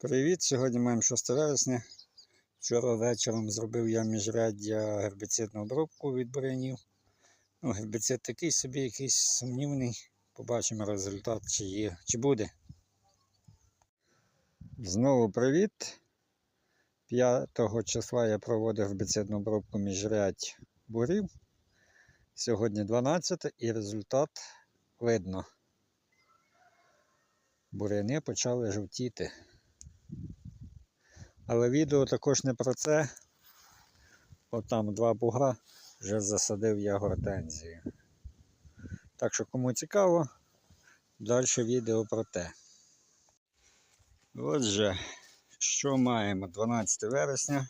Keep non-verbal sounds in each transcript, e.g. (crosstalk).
Привіт! Сьогодні маємо 6 вересня. Вчора вечором зробив я міжряддя гербіцидну обробку від бурянів. Ну, гербіцид такий собі, якийсь сумнівний. Побачимо результат, чи є, чи буде. Знову привіт. 5 числа я проводив гербіцидну обробку міжрядь бурів. Сьогодні 12 і результат видно. Буряни почали жовтіти. Але відео також не про це. От там два бугра вже засадив я гортензію. Так що кому цікаво, далі відео про те. Отже, що маємо 12 вересня.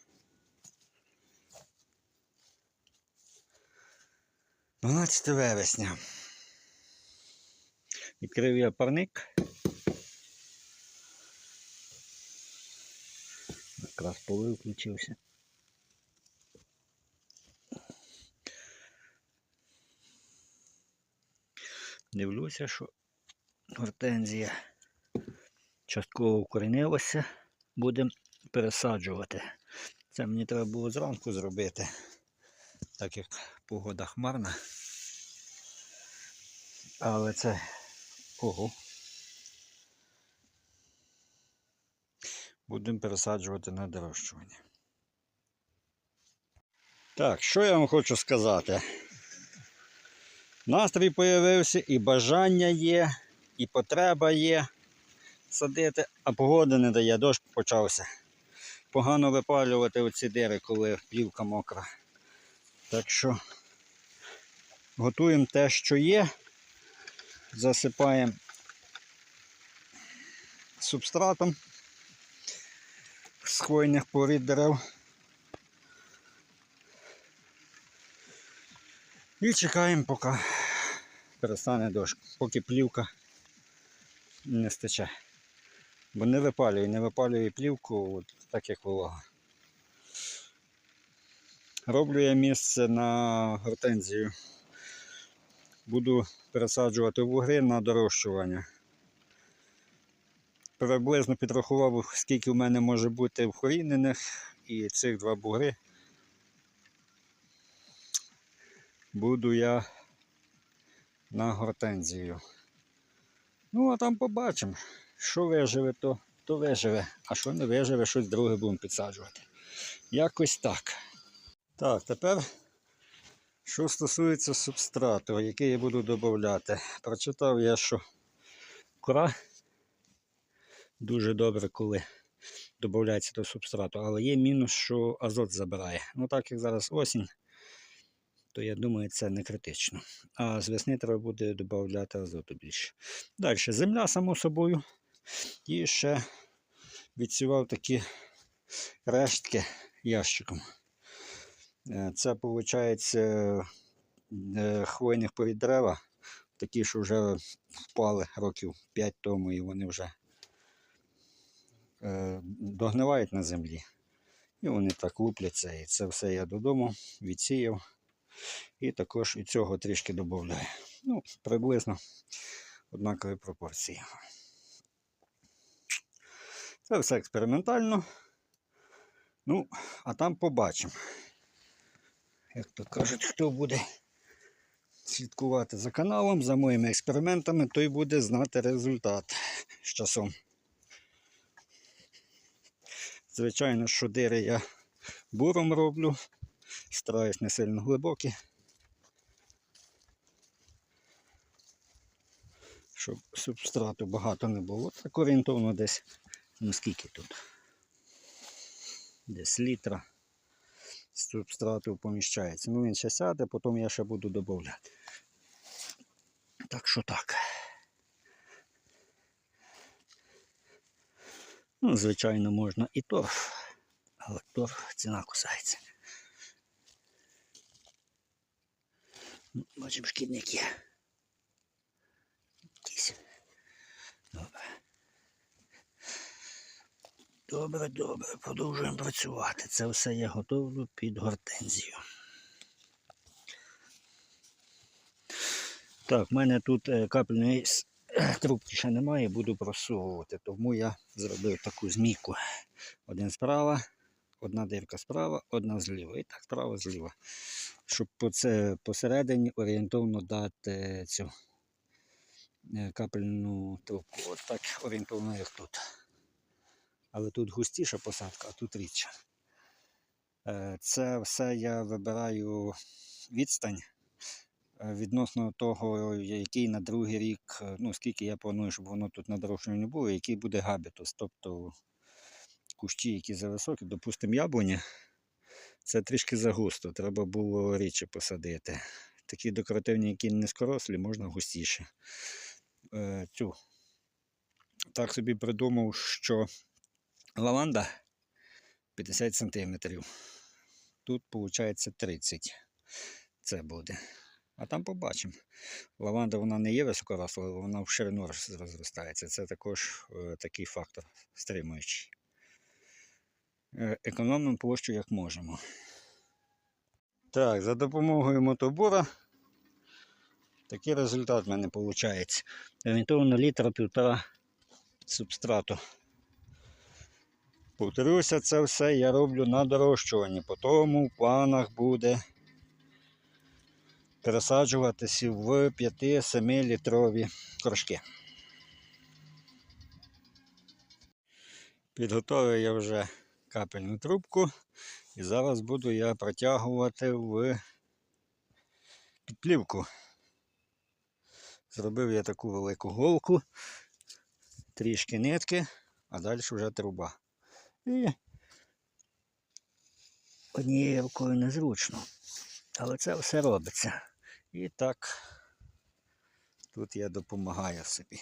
12 вересня. Відкрив я парник. Якраз полив включився. Дивлюся, що гортензія частково укоренилася. Будемо пересаджувати. Це мені треба було зранку зробити, так як погода хмарна. Але це ого. Будемо пересаджувати на дорощування. Так, що я вам хочу сказати? Настрій появився, і бажання є, і потреба є садити, а погода не дає, дощ почався. Погано випалювати оці дири, коли плівка мокра. Так що готуємо те, що є, засипаємо субстратом з хвойних порід дерев. І чекаємо, поки перестане дощ, поки плівка не стече. Бо не випалює, не випалює плівку, от, так як волога. Роблю я місце на гортензію. Буду пересаджувати вугри на дорощування. Приблизно підрахував, скільки в мене може бути вкорінених, і цих два бугри буду я на гортензію. Ну, а там побачимо, що виживе, то, то виживе, а що не виживе, щось друге будемо підсаджувати. Якось так. Так, тепер, що стосується субстрату, який я буду додати. Прочитав я, що кора дуже добре, коли додається до субстрату, але є мінус, що азот забирає. Ну так як зараз осінь, то я думаю, це не критично. А з весни треба буде додати азоту більше. Далі, земля, само собою. І ще відсівав такі рештки ящиком. Е, Це, виходить, хвойних порід дерева, такі, що вже впали років 5 тому, і вони вже е, догнивають на землі. І вони так лупляться. І це все я додому відсіяв. І також і цього трішки додаю. Ну, приблизно однакові пропорції. Це все експериментально. Ну, а там побачимо. Як то кажуть, хто буде слідкувати за каналом, за моїми експериментами, той буде знати результат з часом. Звичайно, що дири я буром роблю, стараюсь не сильно глибокі. Щоб субстрату багато не було. Так орієнтовно десь, ну скільки тут? Десь літра субстрату поміщається. Ну він ще сяде, потім я ще буду додати. Так що так. Ну, звичайно, можна і торф, але торф ціна кусається. Ну, Бачимо, шкідник є. Якийсь. Добре. Добре, добре, продовжуємо працювати. Це все я готовлю під гортензію. Так, в мене тут е, капельний (clears throat) трубки ще немає, буду просовувати. Тому я зробив таку змійку. Один справа, одна дирка справа, одна зліва. І так справа зліва. Щоб це посередині орієнтовно дати цю е, капельну трубку. От так орієнтовно, як тут. Але тут густіша посадка, а тут рідша. Е, Це все я вибираю відстань відносно того, який на другий рік, е, ну скільки я планую, щоб воно тут на дорожньому не було, який буде габітус. Тобто кущі, які зависокі, допустимо, яблуні, це трішки загусто, треба було рідше посадити. Такі декоративні, які низькорослі, можна густіше. Е, Цю. Так собі придумав, що лаванда 50 см. Тут виходить 30 це буде. А там побачимо. Лаванда вона не є високоросла, але вона в ширину розростається. Це також е, такий фактор стримуючий. Е, економимо площу як можемо. Так, за допомогою мотобура такий результат в мене виходить. Орієнтовно літра півтора субстрату. Повторюся, це все я роблю на дорощуванні. Потім в планах буде пересаджуватися в 5-7 літрові горшки. Підготовив я вже капельну трубку і зараз буду я протягувати в підплівку. Зробив я таку велику голку, трішки нитки, а далі вже труба. І однією рукою незручно. Але це все робиться. І так тут я допомагаю собі.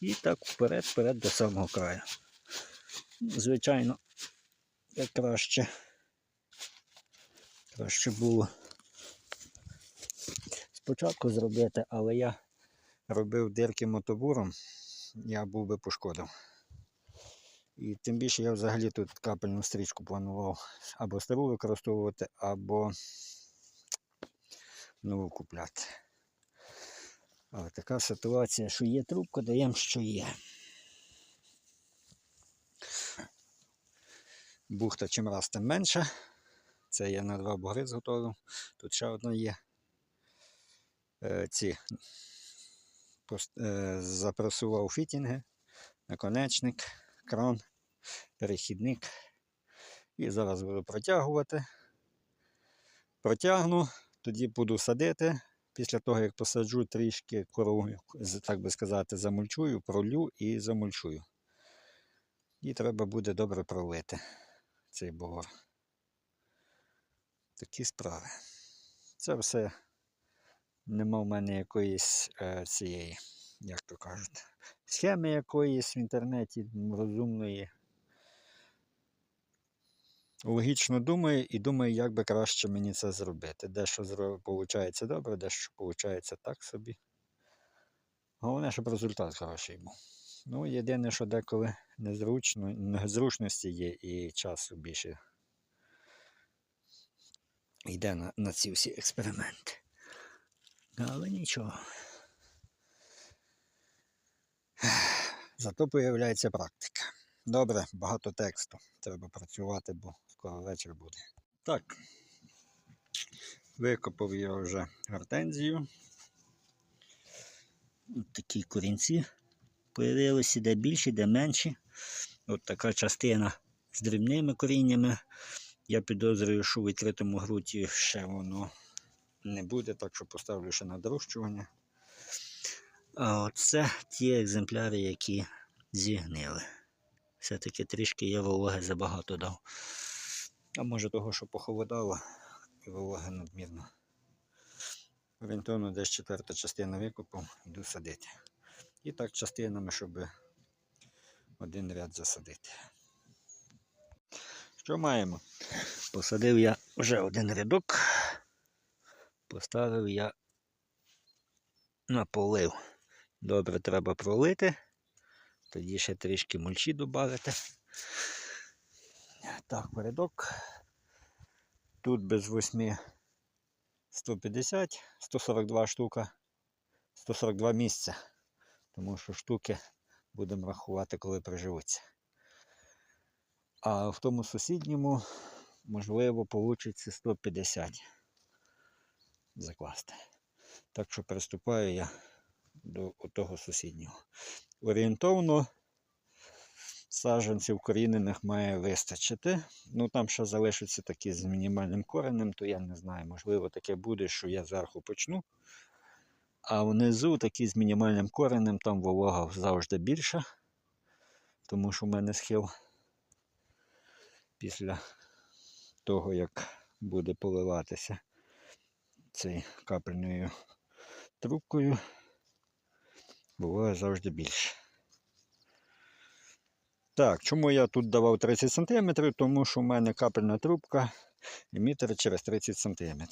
І так вперед, вперед до самого краю. Звичайно, як краще. Краще було спочатку зробити, але я робив дирки мотобуром, я був би пошкодив. І тим більше я взагалі тут капельну стрічку планував або стару використовувати, або нову купляти. Але така ситуація, що є трубка, даємо, що є. Бухта чим раз тим менше. Це я на два бугри зготовив. Тут ще одна є. Е, ці е, запресував фітінги, наконечник, кран, перехідник. І зараз буду протягувати. Протягну, тоді буду садити. Після того, як посаджу трішки корову, так би сказати, замульчую, пролю і замульчую. І треба буде добре пролити цей бугор. Такі справи. Це все нема в мене якоїсь е, цієї, як то кажуть, схеми якоїсь в інтернеті розумної. Логічно думаю і думаю, як би краще мені це зробити. Дещо виходить добре, дещо виходить так собі. Головне, щоб результат хороший був. Ну, єдине, що деколи незручно, незручності є і часу більше йде на, на ці всі експерименти. Але нічого. Зато появляється практика. Добре, багато тексту. Треба працювати, бо скоро вечір буде. Так. Викопав я вже гортензію. От такі корінці появилися, де більші, де менші. От така частина з дрібними коріннями. Я підозрюю, що в відкритому ґрунті ще воно не буде, так що поставлю ще на дорощування. А оце ті екземпляри, які зігнили. Все-таки трішки я вологи забагато дав. А може того, що похолодало, і вологи надмірно. Орієнтовно десь четверта частина викопав, йду садити. І так частинами, щоб один ряд засадити. Що маємо? Посадив я вже один рядок, поставив я на полив. Добре треба пролити, тоді ще трішки мульчі додати. Так, передок. Тут без 8 150, 142 штука, 142 місця. Тому що штуки будемо рахувати, коли приживуться. А в тому сусідньому, можливо, вийде 150 закласти. Так що приступаю я до того сусіднього. Орієнтовно саджанців корінених має вистачити. Ну там ще залишаться такі з мінімальним коренем, то я не знаю. Можливо, таке буде, що я зверху почну. А внизу такі з мінімальним коренем, там волога завжди більша, тому що в мене схил після того, як буде поливатися цей капельною трубкою, волога завжди більше. Так, чому я тут давав 30 см? Тому що в мене капельна трубка емітер через 30 см.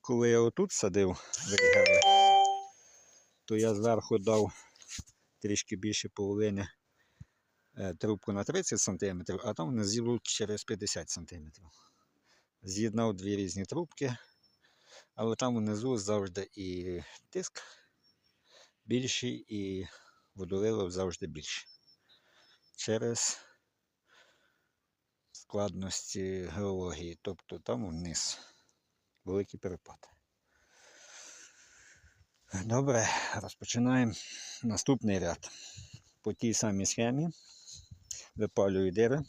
Коли я отут садив вигели, то я зверху дав трішки більше половини е, трубку на 30 см, а там внизу через 50 см. З'єднав дві різні трубки, але там внизу завжди і тиск більший, і водоливів завжди більше. Через складності геології, тобто там вниз великий перепад. Добре, розпочинаємо наступний ряд. По тій самій схемі випалюю дири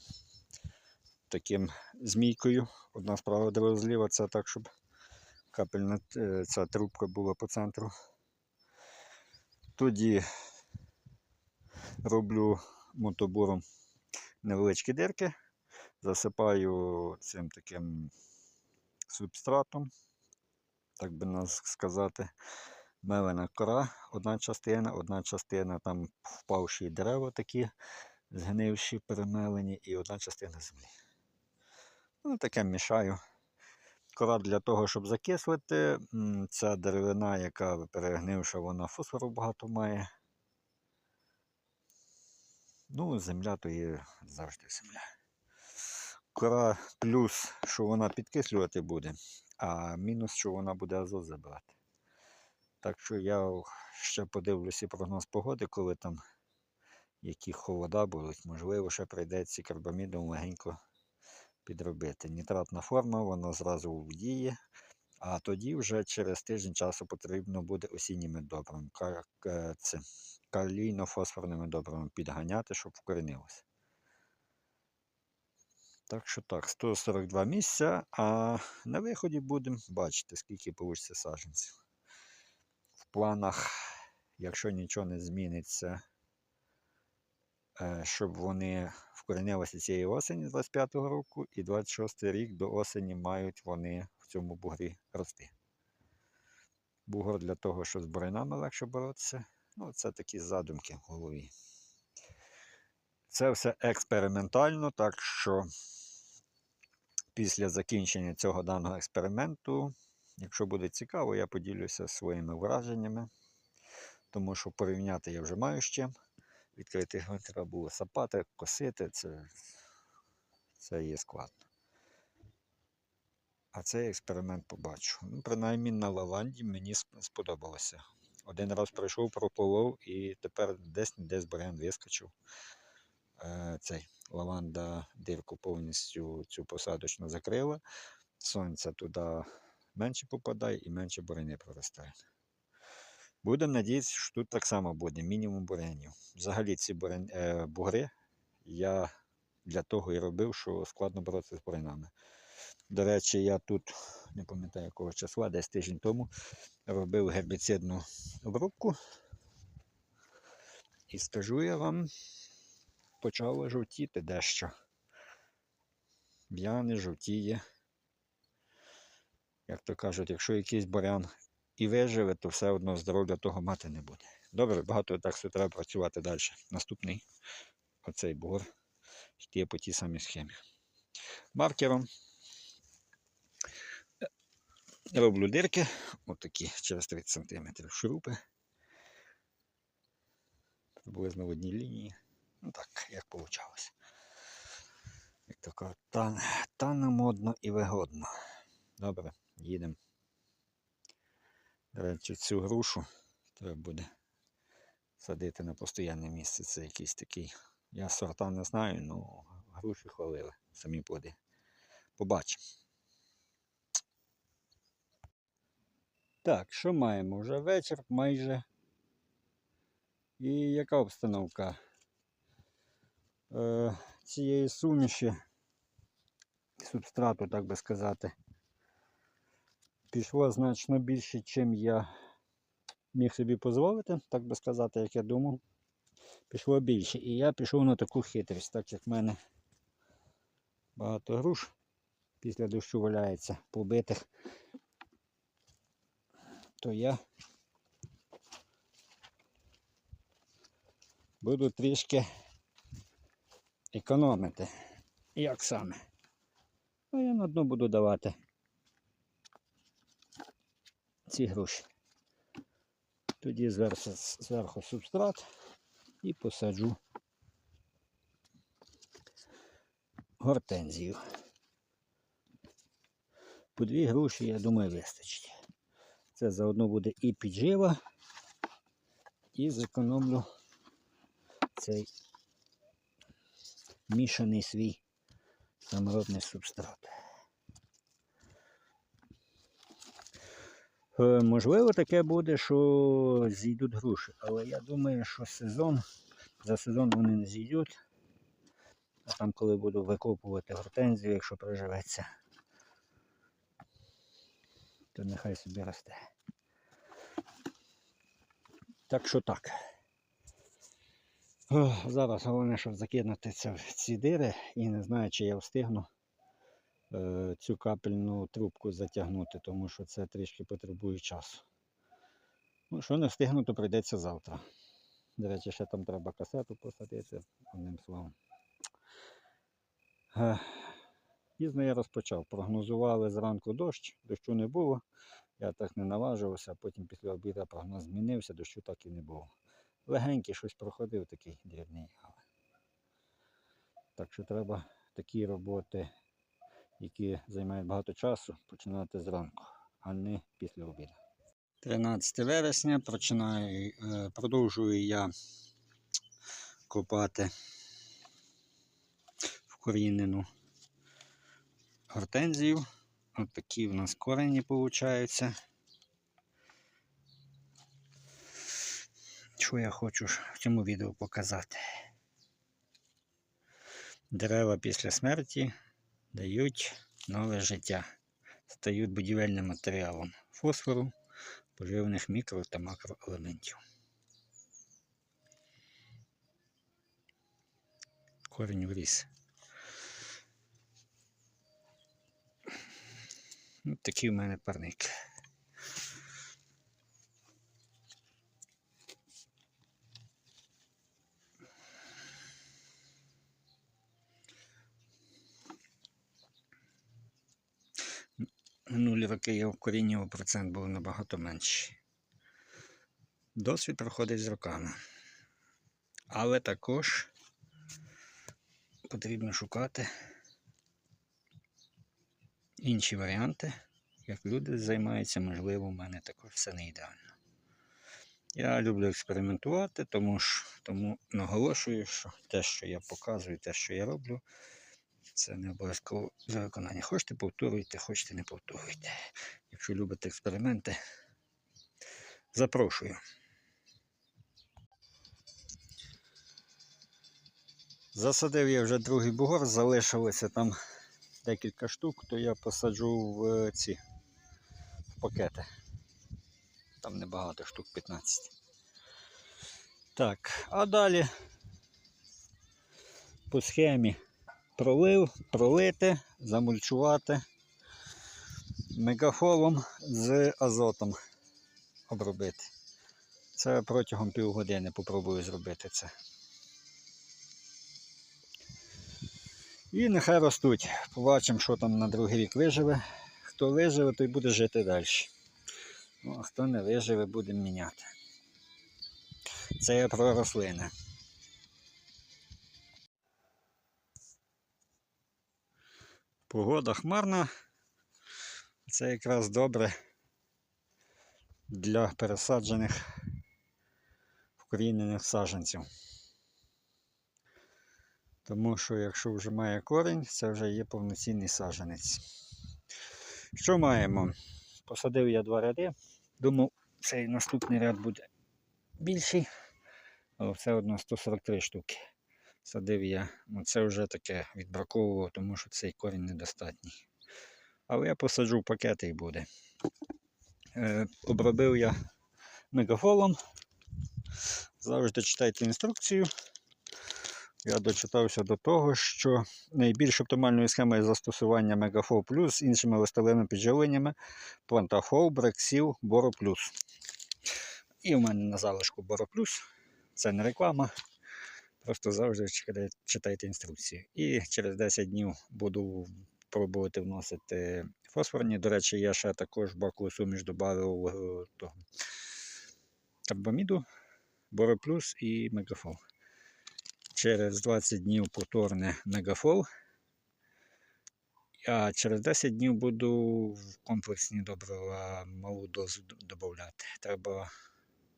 таким змійкою. Одна справа, друга зліва, це так, щоб капельна е, ця трубка була по центру. Тоді роблю мотобуром невеличкі дирки, засипаю цим таким субстратом, так би нас сказати, мелена кора, одна частина, одна частина там впавші дерева такі, згнивші, перемелені, і одна частина землі. Ну, таке мішаю. Кора для того, щоб закислити. Ця деревина, яка перегнивша, вона фосфору багато має. Ну, земля то є завжди земля. Кора плюс, що вона підкислювати буде, а мінус, що вона буде азот забирати. Так що я ще подивлюся прогноз погоди, коли там які холода будуть. Можливо, ще прийдеться карбамідом легенько підробити. Нітратна форма, вона зразу в дії, а тоді вже через тиждень часу потрібно буде осінніми ка- це, калійно-фосфорними добрами підганяти, щоб вкорінилося. Так що так, 142 місця, а на виході будемо бачити, скільки вийде саджанців. В планах, якщо нічого не зміниться, е, щоб вони вкорінилися цієї осені 25-го року, і 26 рік до осені мають вони в цьому бугрі рости. Бугор для того, щоб з буринами легше боротися. Ну, це такі задумки в голові. Це все експериментально, так що після закінчення цього даного експерименту, якщо буде цікаво, я поділюся своїми враженнями, тому що порівняти я вже маю з чим. Відкрити його треба було сапати, косити, це, це є складно. А цей експеримент побачу. Ну, принаймні на лаванді мені сподобалося. Один раз пройшов, прополов і тепер десь десь бурян вискочив. Е, цей лаванда дирку повністю цю посадочну закрила. Сонце туди менше попадає і менше буряни проростає. Будемо надіятися, що тут так само буде, мінімум бурянів. Взагалі ці бурян, е, бугри я для того і робив, що складно боротися з бурянами. До речі, я тут, не пам'ятаю якого числа, десь тиждень тому робив гербіцидну обробку. І скажу я вам, почало жовтіти дещо. Б'яни жовтіє. Як то кажуть, якщо якийсь бурян і виживе, то все одно здоров'я того мати не буде. Добре, багато так що треба працювати далі. Наступний оцей бугор йти по тій самій схемі. Маркером роблю дирки, отакі через 30 см шурупи. Приблизно в одній лінії. Ну так, як вийшло. Як тако та, та не модно і вигодно. Добре, їдемо. До речі, цю грушу треба буде садити на постійне місце. Це якийсь такий. Я сорта не знаю, але груші хвалили. Самі плоди. Побачимо. Так, що маємо? Вже вечір майже. І яка обстановка е, цієї суміші, субстрату, так би сказати, пішло значно більше, чим я міг собі дозволити, так би сказати, як я думав. Пішло більше. І я пішов на таку хитрість, так як в мене багато груш після дощу валяється побитих, то я буду трішки економити. Як саме? А я на дно буду давати ці гроші. Тоді зверху, зверху субстрат і посаджу гортензію. По дві груші, я думаю, вистачить. Це заодно буде і піджива, і зекономлю цей мішаний свій самородний субстрат. Можливо, таке буде, що зійдуть груші, але я думаю, що сезон, за сезон вони не зійдуть. А там, коли буду викопувати гортензію, якщо приживеться, то нехай собі росте. Так що так. О, зараз головне, щоб закинути це в ці дири і не знаю, чи я встигну е, цю капельну трубку затягнути, тому що це трішки потребує часу. Ну, що не встигну, то прийдеться завтра. До речі, ще там треба касету посадити, одним словом. Е, Пізно я розпочав. Прогнозували зранку дощ, дощу не було. Я так не наважувався, потім після обіду прогноз змінився, дощу так і не було. Легенький щось проходив такий дрібний. Так що треба такі роботи, які займають багато часу, починати зранку, а не після обіду. 13 вересня починаю, е, продовжую я копати вкорінену гортензію. Ось такі в нас корені получаються. Що я хочу в цьому відео показати? Дерева після смерті дають нове життя, стають будівельним матеріалом фосфору, поживних мікро та макроелементів. Корінь вріс. Ось такий в мене парник. Минулі роки я вкорінював процент був набагато менший. Досвід проходить з роками. Але також потрібно шукати інші варіанти, як люди займаються, можливо, у мене також все не ідеально. Я люблю експериментувати, тому, ж, тому наголошую, що те, що я показую, те, що я роблю, це не обов'язково за виконання. Хочете повторюйте, хочете не повторюйте. Якщо любите експерименти, запрошую. Засадив я вже другий бугор, залишилося там декілька штук, то я посаджу в ці в пакети. Там небагато штук 15. Так, а далі по схемі пролив, пролити, замульчувати мегафолом з азотом обробити. Це протягом півгодини попробую зробити це. І нехай ростуть. Побачимо, що там на другий рік виживе. Хто виживе, той буде жити далі. Ну, а хто не виживе, будемо міняти. Це я про рослини. Погода хмарна. Це якраз добре для пересаджених вкорінених саджанців. Тому що якщо вже має корінь, це вже є повноцінний саджанець. Що маємо? Посадив я два ряди. Думав, цей наступний ряд буде більший, але все одно 143 штуки. Садив я, ну це вже таке відбраковував, тому що цей корінь недостатній. Але я посаджу пакети і буде. Е, обробив я мегафолом. Завжди читайте інструкцію. Я дочитався до того, що найбільш оптимальною схемою застосування Мегафол Плюс з іншими листовими підживленнями Плантафол, Брексіл, Боро Плюс. І в мене на залишку Боро Плюс. Це не реклама. Просто завжди читайте- інструкцію. І через 10 днів буду пробувати вносити фосфорні. До речі, я ще також в бакову суміш додав карбаміду, Боро Плюс і Мегафол. Через 20 днів повторне Мегафол. А через 10 днів буду в комплексні добрива малу дозу д- додавати. Треба,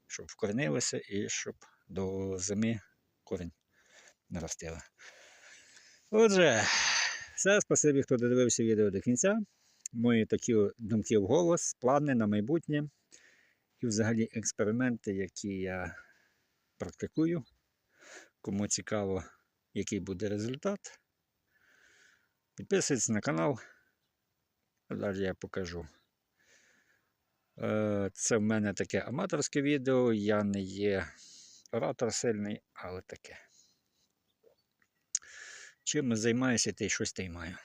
щоб вкоренилося і щоб до зими корінь наростила. Отже, все, спасибі, хто додивився відео до кінця. Мої такі думки в голос, плани на майбутнє і взагалі експерименти, які я практикую. Кому цікаво, який буде результат. Підписуйтесь на канал. Далі я покажу. Е, Це в мене таке аматорське відео. Я не є оратор сильний, але таке. Чим займаюся, ти щось та маю.